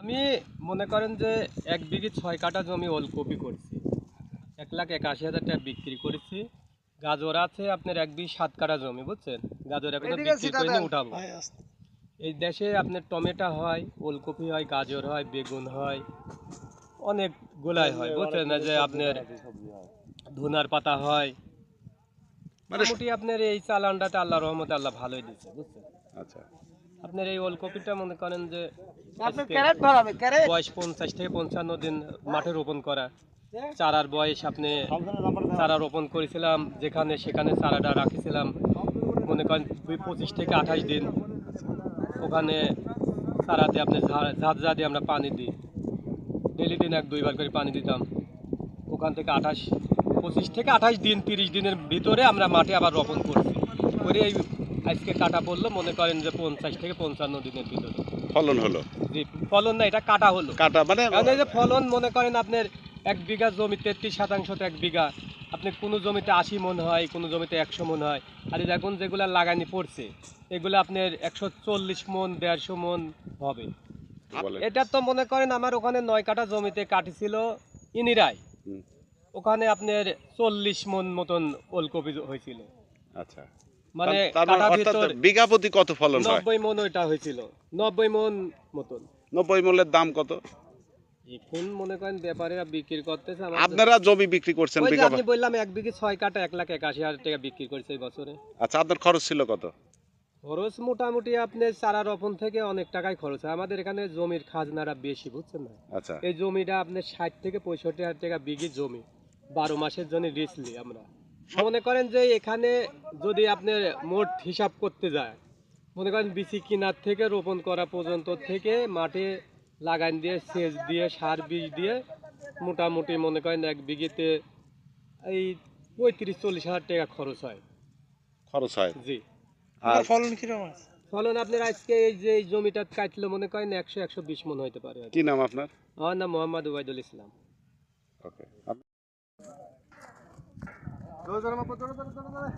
আমি মনে করেন যে এক বিঘি ছয় কাঠা জমি ওলকপি করছি। এক লাখ একাশি হাজার টাকা বিক্রি করেছি। গাজর আছে আপনার এক বিঘি সাত কাঠা জমি বুঝছেন? গাজর এখন বিক্রি করে উঠাবো। এই দেশে আপনার টমেটো হয় ওলকপি হয় গাজর হয় বেগুন হয় অনেক গোলাই হয় বুঝছেন? না যে আপনার ধুনার পাতা হয়। মানে মোটামুটি আপনার এই চালানটাতে আল্লাহ রহমতে আল্লাহ ভালোই দিচ্ছে বুঝছেন? আচ্ছা। আপনার এই ওলকপিটা মনে করেন যে আপনি ক্যারেট ভরাবে ক্যারেট। বয়স পঞ্চাশ থেকে পঞ্চান্ন দিন মাঠে রোপণ করা। চারার বয়স আপনি চারা রোপণ করেছিলাম যেখানে সেখানে চারাটা রাখিছিলাম। মনে করেন পঁচিশ থেকে আঠাশ দিন। ওখানে চারাতে আপনি ঝা- ঝাঁঝরা দিয়ে আমরা পানি দিই। ডেলি দিন এক দুইবার করে পানি দিতাম। ওখান থেকে আঠাশ পঁচিশ থেকে আঠাশ দিন তিরিশ দিনের ভিতরে আমরা মাঠে আবার রোপণ করছি। করে এই আজকে কাটা পড়ল মনে করেন যে পঞ্চাশ থেকে পঞ্চান্ন দিনের ভিতরে। ফলন হলো? জি ফলন না এটা কাটা হলো। কাটা মানে যে ফলন মনে করেন আপনার এক বিঘা জমি তেত্রিশ শতাংশ এক বিঘা। আপনি কোনো জমিতে আশি মন হয় কোনো জমিতে একশো মন হয়। আর এখন যেগুলো লাগানি পড়ছে এগুলো আপনার একশো চল্লিশ মন দেড়শো মন হবে। এটা তো মনে করেন আমার ওখানে নয় কাটা জমিতে কাটিছিল ইনিরাই। ওখানে আপনার চল্লিশ মন মতন ওলকপি হয়েছিল। আচ্ছা। মানে বিঘা প্রতি কত ফলন হয়? মন হয়েছিল। নব্বই মন মতন। নব্বই মূল্যের দাম কত? এখন মনে করেন ব্যাপারীরা বিক্রি করতেছে আপনারা জমি বিক্রি করছেন বিঘা আপনি বললাম এক বিঘে ছয় কাটা লাখ একাশি হাজার টাকা বিক্রি করেছে এই বছরে। আচ্ছা আপনার খরচ ছিল কত? খরচ মোটামুটি আপনি চারা রোপণ থেকে অনেক টাকাই খরচ হয়। আমাদের এখানে জমির খাজনাটা বেশি বুঝছেন না? আচ্ছা। এই জমিটা আপনি ষাট থেকে পঁয়ষট্টি হাজার টাকা বিঘি জমি। বারো মাসের জন্য রিসলি আমরা। মনে করেন যে এখানে যদি আপনার মোট হিসাব করতে যায় মনে করেন বিচি কিনার থেকে রোপণ করা পর্যন্ত থেকে মাঠে লাগান দিয়ে সেচ দিয়ে সার বীজ দিয়ে মোটামুটি মনে করেন এক বিঘিতে এই পঁয়ত্রিশ চল্লিশ হাজার টাকা খরচ হয়। খরচ হয়। জি। আর ফলন কীরকম আছে? ফলন আপনার আজকে এই যে এই জমিটা কাটলে মনে করেন একশো একশো বিশ মন হইতে পারে কি। নাম আপনার? আমার নাম মোহাম্মদ উবাইদুল ইসলাম। ওকে। ধরো ধরো মাপো ধরো ধরো ধরো ধরো